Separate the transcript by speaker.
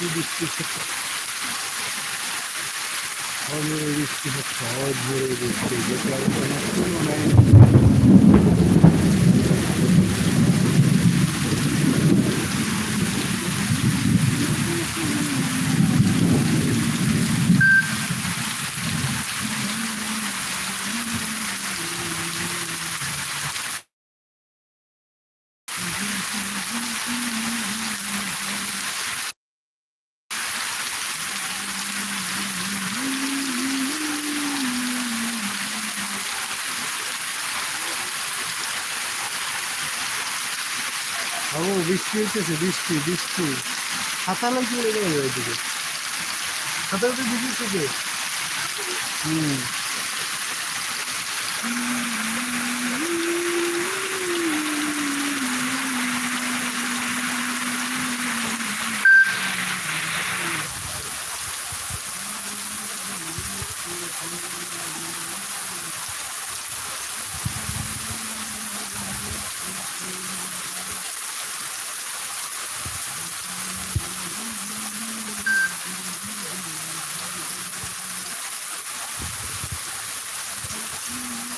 Speaker 1: কি বৃষ্টি হচ্ছে অনেক বৃষ্টি হচ্ছে অনেক জোরে বৃষ্টি যেটা ও, বৃষ্টি হইতেছে, বৃষ্টি বৃষ্টি। হাতা লাগছে বলে গেল ওইদিকে হাতা তো দিদি থেকে? হুম। Thank you. Mm-hmm.